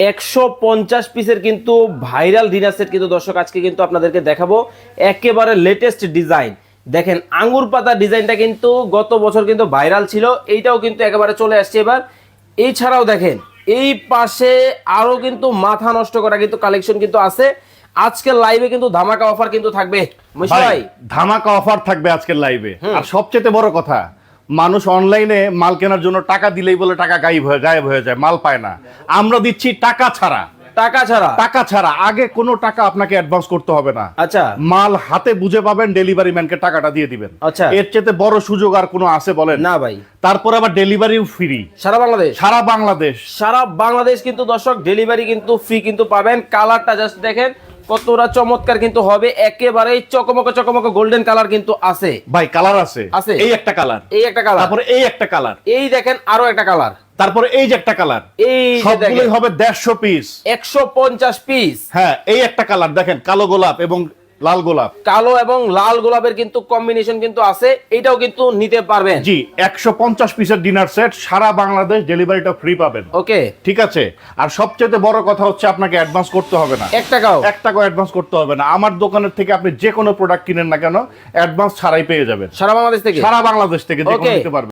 একশো পঞ্চাশ পিসের কিন্তু ভাইরাল ডিনার সেট কিন্তু দর্শক আজকে কিন্তু আপনাদেরকে দেখাবো। একেবারে লেটেস্ট ডিজাইন দেখেন আঙ্গুর পাতা ডিজাইনটা কিন্তু গত বছর কিন্তু ভাইরাল ছিল এইটাও কিন্তু একেবারে চলে আসছে এবার। এছাড়াও দেখেন এই পাশে আরও কিন্তু মাথা নষ্ট করা কিন্তু কালেকশন কিন্তু আছে। আজকের লাইভে কিন্তু ধামাকা অফার কিন্তু থাকবে। ধামাকা অফার থাকবে আজকের লাইভে আর সবচেয়ে বড় কথা মানুষ অনলাইনে মাল কেনার জন্য টাকা দিলেই বলে টাকা গায়েব হয়ে গায়েব হয়ে যায় মাল পায় না। আমরা দিচ্ছি টাকা ছাড়া। টাকা ছাড়া? টাকা ছাড়া। আগে কোনো টাকা আপনাকে অ্যাডভান্স করতে হবে না। আচ্ছা। মাল হাতে বুঝে পাবেন ডেলিভারি ম্যানকে টাকাটা দিয়ে দিবেন। আচ্ছা। এর চেয়ে বড় সুযোগ আর কোনো আছে বলেন? না ভাই। তারপর আবার ডেলিভারিও ফ্রি সারা বাংলাদেশ? সারা বাংলাদেশ। সারা বাংলাদেশ কিন্তু দর্শক ডেলিভারি কিন্তু ফ্রি কিন্তু পাবেন। কালারটা জাস্ট দেখেন। কতটা চমৎকার কিন্তু হবে একেবারে চকমকে চকমকে গোল্ডেন কালার কিন্তু আছে। ভাই কালার আছে। আছে। এই একটা কালার এই একটা কালার তারপরে এই একটা কালার এই দেখেন আরও একটা কালার তারপরে এই যে একটা কালার এই সবগুলোই হবে দেড়শো পিস একশো পঞ্চাশ পিস হ্যাঁ এই একটা কালার দেখেন কালো গোলাপ এবং লাল গোলাপ। কালো এবং লাল গোলাপের কিন্তু কম্বিনেশন কিন্তু আছে এটাও কিন্তু নিতে পারবেন। জি একশো পঞ্চাশ পিসের ডিনার সেট সারা বাংলাদেশ ডেলিভারিটা ফ্রি পাবেন। ওকে। ঠিক আছে? আর সবচেয়ে বড় কথা হচ্ছে আপনাকে অ্যাডভান্স করতে হবে না। এক টাকাও। এক টাকাও অ্যাডভান্স করতে হবে না। আমার দোকানের থেকে আপনি যে কোনো প্রোডাক্ট কিনেন না কেন অ্যাডভান্স ছাড়াই পেয়ে যাবেন। সারা বাংলাদেশ থেকে? সারা বাংলাদেশ থেকে যে নিতে পারবেন।